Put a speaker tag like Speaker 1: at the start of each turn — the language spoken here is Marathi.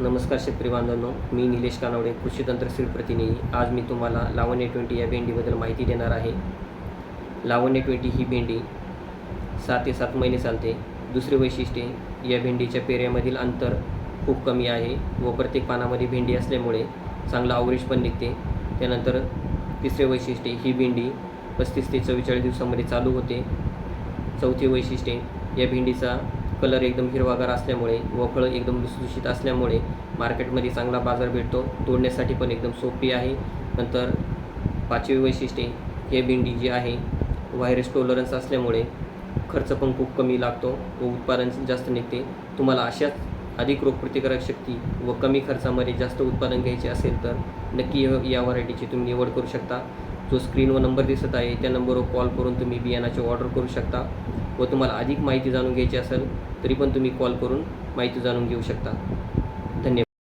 Speaker 1: नमस्कार शेतकरी बांधवांनो मी निलेश कानवडे कृषी तंत्रशील प्रतिनिधी. आज मी तुम्हाला लावण्य ट्वेंटी या भेंडीबद्दल माहिती देणार आहे. लावण्य ट्वेंटी ही भेंडी सात ते सात महिने चालते. दुसरे वैशिष्ट्ये या भेंडीच्या पेऱ्यामधील अंतर खूप कमी आहे व प्रत्येक पानामध्ये भेंडी असल्यामुळे चांगला आवरेज पण निघते. त्यानंतर तिसरे वैशिष्ट्ये ही भेंडी पस्तीस ते चव्वेचाळीस दिवसामध्ये चालू होते. चौथे वैशिष्ट्ये या भेंडीचा कलर एकदम हिरवागार असल्यामुळे व फळं एकदम लुसलुशीत असल्यामुळे मार्केटमध्ये चांगला बाजार भेटतो. तोडण्यासाठी पण एकदम सोपी आहे. नंतर पाचवी वैशिष्ट्ये हे भेंडी जी आहे व्हायरस टॉलरन्स असल्यामुळे खर्च पण खूप कमी लागतो व उत्पादन जास्त निघते. तुम्हाला अशाच अधिक रोगप्रतिकारक शक्ती व कमी खर्चामध्ये जास्त उत्पादन घ्यायचे असेल तर नक्की या व्हरायटीची तुम्ही निवड करू शकता. जो स्क्रीनवर नंबर दिसत आहे त्या नंबरवर कॉल करून तुम्ही बियाणाची ऑर्डर करू शकता व तुम्हाला अधिक माहिती जाणून घ्यायची असेल तरी पण तुम्ही कॉल करून माहिती जाणून घेऊ शकता.